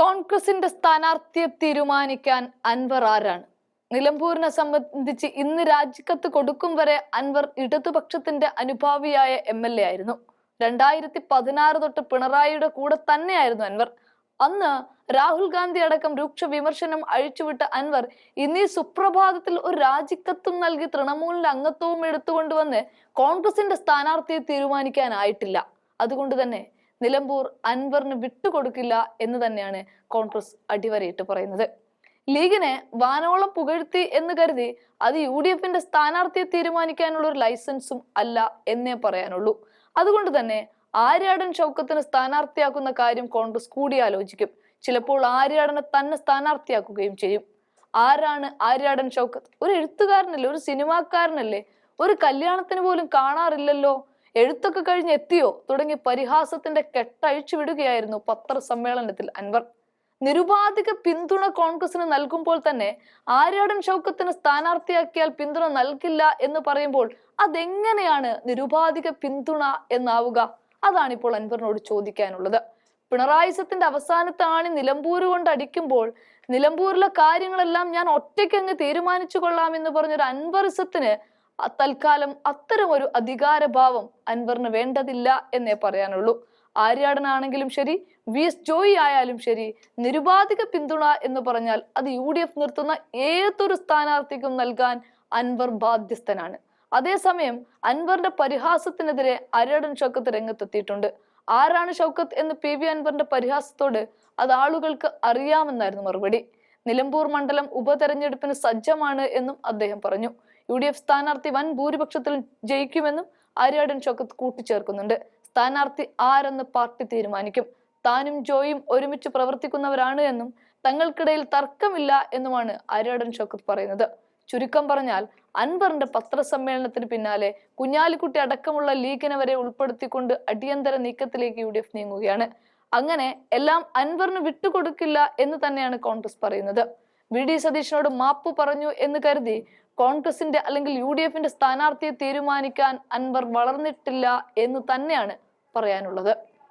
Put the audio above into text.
കോൺഗ്രസിന്റെ സ്ഥാനാർത്ഥിയെ തീരുമാനിക്കാൻ അൻവർ ആരാണ്? നിലമ്പൂരിനെ സംബന്ധിച്ച് ഇന്ന് രാജിക്കത്ത് കൊടുക്കും വരെ അൻവർ ഇടതുപക്ഷത്തിന്റെ അനുഭാവിയായ എം എൽ എ ആയിരുന്നു. രണ്ടായിരത്തി പതിനാറ് തൊട്ട് പിണറായിയുടെ കൂടെ തന്നെയായിരുന്നു അൻവർ. അന്ന് രാഹുൽ ഗാന്ധി അടക്കം രൂക്ഷ വിമർശനം അഴിച്ചുവിട്ട അൻവർ ഇന്നീ സുപ്രഭാതത്തിൽ ഒരു രാജിക്കത്തും നൽകി തൃണമൂലിന്റെ അംഗത്വവും എടുത്തുകൊണ്ടുവന്ന് കോൺഗ്രസിന്റെ സ്ഥാനാർത്ഥിയെ തീരുമാനിക്കാനായിട്ടില്ല. അതുകൊണ്ട് തന്നെ നിലമ്പൂർ അൻവറിന് വിട്ടുകൊടുക്കില്ല എന്ന് തന്നെയാണ് കോൺഗ്രസ് അടിവരയിട്ട് പറയുന്നത്. ലീഗിനെ വാനോളം പുകഴ്ത്തി എന്ന് കരുതി അത് യു ഡി എഫിന്റെ സ്ഥാനാർത്ഥിയെ തീരുമാനിക്കാനുള്ള ഒരു ലൈസൻസും അല്ല എന്നേ പറയാനുള്ളൂ. അതുകൊണ്ട് തന്നെ ആര്യാടൻ ചൗക്കത്തിന് സ്ഥാനാർത്ഥിയാക്കുന്ന കാര്യം കോൺഗ്രസ് കൂടിയാലോചിക്കും. ചിലപ്പോൾ ആര്യാടനെ തന്നെ സ്ഥാനാർത്ഥിയാക്കുകയും ചെയ്യും. ആരാണ് ആര്യാടൻ ചൗക്കത്ത്? ഒരു എഴുത്തുകാരനല്ലേ? ഒരു സിനിമാക്കാരനല്ലേ? ഒരു കല്യാണത്തിന് പോലും കാണാറില്ലല്ലോ? എഴുത്തൊക്കെ കഴിഞ്ഞ് എത്തിയോ? തുടങ്ങി പരിഹാസത്തിന്റെ കെട്ടഴിച്ചു വിടുകയായിരുന്നു പത്രസമ്മേളനത്തിൽ അൻവർ. നിരുപാധിക പിന്തുണ കോൺഗ്രസിന് നൽകുമ്പോൾ തന്നെ ആര്യാടൻ ഷൗക്കത്തിന് സ്ഥാനാർത്ഥിയാക്കിയാൽ പിന്തുണ നൽകില്ല എന്ന് പറയുമ്പോൾ അതെങ്ങനെയാണ് നിരുപാധിക പിന്തുണ എന്നാവുക? അതാണ് ഇപ്പോൾ അൻവറിനോട് ചോദിക്കാനുള്ളത്. പിണറായിസത്തിന്റെ അവസാനത്തെ ആണി നിലമ്പൂർ കൊണ്ട് അടിക്കുമ്പോൾ നിലമ്പൂരിലെ കാര്യങ്ങളെല്ലാം ഞാൻ ഒറ്റയ്ക്ക് അങ്ങ് തീരുമാനിച്ചു കൊള്ളാം എന്ന് പറഞ്ഞൊരു അൻവറിസത്തിന് തൽക്കാലം ഒരു അധികാരഭാവം അൻവറിന് വേണ്ടതില്ല എന്നേ പറയാനുള്ളൂ. ആര്യാടനാണെങ്കിലും ശരി വി എസ് ജോയി ആയാലും ശരി നിരുപാധിക പിന്തുണ എന്ന് പറഞ്ഞാൽ അത് യു ഡി എഫ് നിർത്തുന്ന ഏതൊരു സ്ഥാനാർത്ഥിക്കും നൽകാൻ അൻവർ ബാധ്യസ്ഥനാണ്. അതേസമയം അൻവറിന്റെ പരിഹാസത്തിനെതിരെ ആര്യാടൻ ഷൗക്കത്ത് രംഗത്തെത്തിയിട്ടുണ്ട്. ആരാണ് ഷൗക്കത്ത് എന്ന് പി വി അൻവറിന്റെ പരിഹാസത്തോട് അത് ആളുകൾക്ക് അറിയാമെന്നായിരുന്നു മറുപടി. നിലമ്പൂർ മണ്ഡലം ഉപതെരഞ്ഞെടുപ്പിന് സജ്ജമാണ് എന്നും അദ്ദേഹം പറഞ്ഞു. യു ഡി എഫ് സ്ഥാനാർത്ഥി വൻ ഭൂരിപക്ഷത്തിൽ ജയിക്കുമെന്നും ആര്യാടൻ ചോക്കത്ത് കൂട്ടിച്ചേർക്കുന്നുണ്ട്. സ്ഥാനാർത്ഥി ആരെന്ന് പാർട്ടി തീരുമാനിക്കും. താനും ജോയും ഒരുമിച്ച് പ്രവർത്തിക്കുന്നവരാണ് എന്നും തങ്ങൾക്കിടയിൽ തർക്കമില്ല എന്നുമാണ് ആര്യാടൻ ചോക്കത്ത് പറയുന്നത്. ചുരുക്കം പറഞ്ഞാൽ അൻവറിന്റെ പത്രസമ്മേളനത്തിന് പിന്നാലെ കുഞ്ഞാലിക്കുട്ടി അടക്കമുള്ള ലീഗിനെ വരെ ഉൾപ്പെടുത്തിക്കൊണ്ട് അടിയന്തര നീക്കത്തിലേക്ക് യു നീങ്ങുകയാണ്. അങ്ങനെ എല്ലാം അൻവറിന് വിട്ടുകൊടുക്കില്ല എന്ന് തന്നെയാണ് കോൺഗ്രസ് പറയുന്നത്. വി. ഡി. സതീഷിനോട് മാപ്പ് പറഞ്ഞു എന്ന് കരുതി കോൺഗ്രസിന്റെ അല്ലെങ്കിൽ യു. ഡി. എഫിന്റെ സ്ഥാനാർത്ഥിയെ തീരുമാനിക്കാൻ അൻവർ വളർന്നിട്ടില്ല എന്ന് തന്നെയാണ് പറയാനുള്ളത്.